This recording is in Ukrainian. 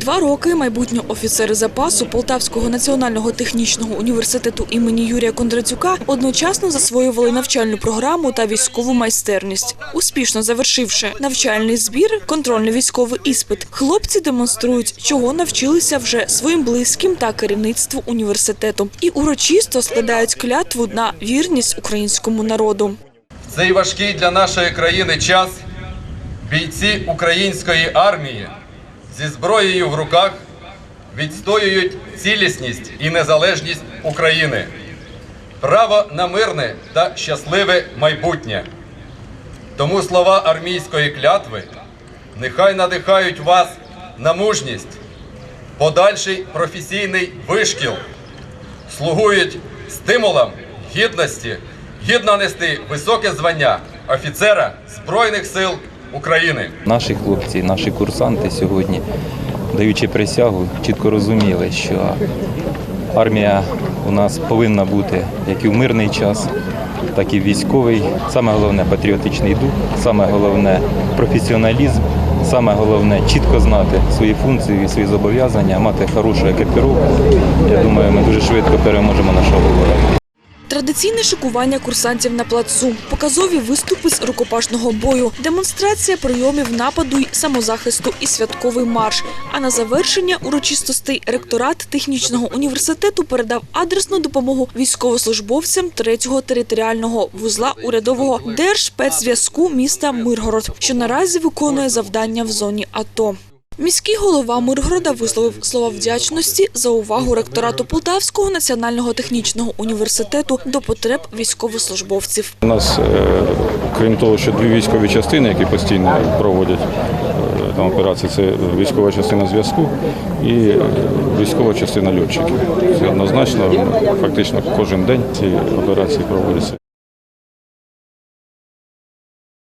Два роки майбутні офіцери запасу Полтавського національного технічного університету імені Юрія Кондратюка одночасно засвоювали навчальну програму та військову майстерність. Успішно завершивши навчальний збір, контрольний військовий іспит, хлопці демонструють, чого навчилися вже своїм близьким та керівництву університету, і урочисто складають клятву на вірність українському народу. Цей важкий для нашої країни час бійці української армії зі зброєю в руках відстоюють цілісність і незалежність України, право на мирне та щасливе майбутнє. Тому слова армійської клятви нехай надихають вас на мужність, подальший професійний вишкіл, слугують стимулом гідності, гідно нести високе звання офіцера Збройних сил України. Наші хлопці, наші курсанти сьогодні, даючи присягу, чітко розуміли, що армія у нас повинна бути як і в мирний час, так і в військовий. Саме головне патріотичний дух, саме головне професіоналізм, саме головне чітко знати свої функції свої зобов'язання, мати хорошу екіпіровку. Я думаю, ми дуже швидко переможемо нашого ворога. Традиційне шикування курсантів на плацу, показові виступи з рукопашного бою, демонстрація прийомів нападу й самозахисту і святковий марш. А на завершення урочистостей ректорат технічного університету передав адресну допомогу військовослужбовцям третього територіального вузла урядового держспецзв'язку міста Миргород, що наразі виконує завдання в зоні АТО. Міський голова Миргорода висловив слова вдячності за увагу ректорату Полтавського національного технічного університету до потреб військовослужбовців. У нас, е, крім того, що дві військові частини, які постійно проводять е, там операції, це військова частина зв'язку і е, військова частина льотчиків. Це однозначно, фактично кожен день ці операції проводяться.